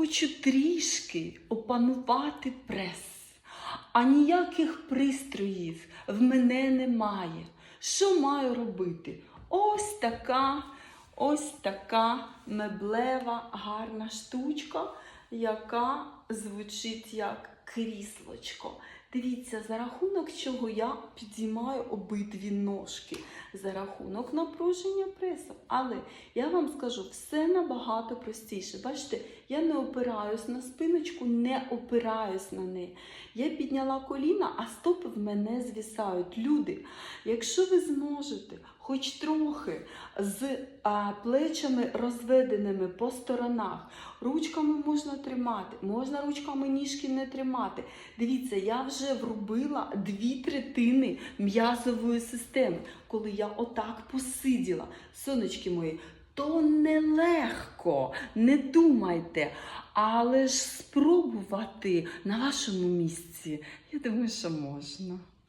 хочу трішки опанувати прес, а ніяких пристроїв в мене немає. Що маю робити? Ось така, ось така меблева гарна штучка, яка звучить як кріслочко. Дивіться, за рахунок чого я підіймаю обидві ножки, за рахунок напруження пресу. Але я вам скажу, все набагато простіше. Бачите, я не опираюсь на спиночку, не опираюсь на неї. Я підняла коліна, а стопи в мене звісають. Люди, якщо ви зможете хоч трохи з а, плечами розведеними по сторонах, ручками можна тримати, можна ручками ніжки не тримати. Дивіться, я вже врубила дві третини м'язової системи, коли я отак посиділа. Сонечки мої, то нелегко, не думайте. Але ж спробувати на вашому місці, я думаю, що можна.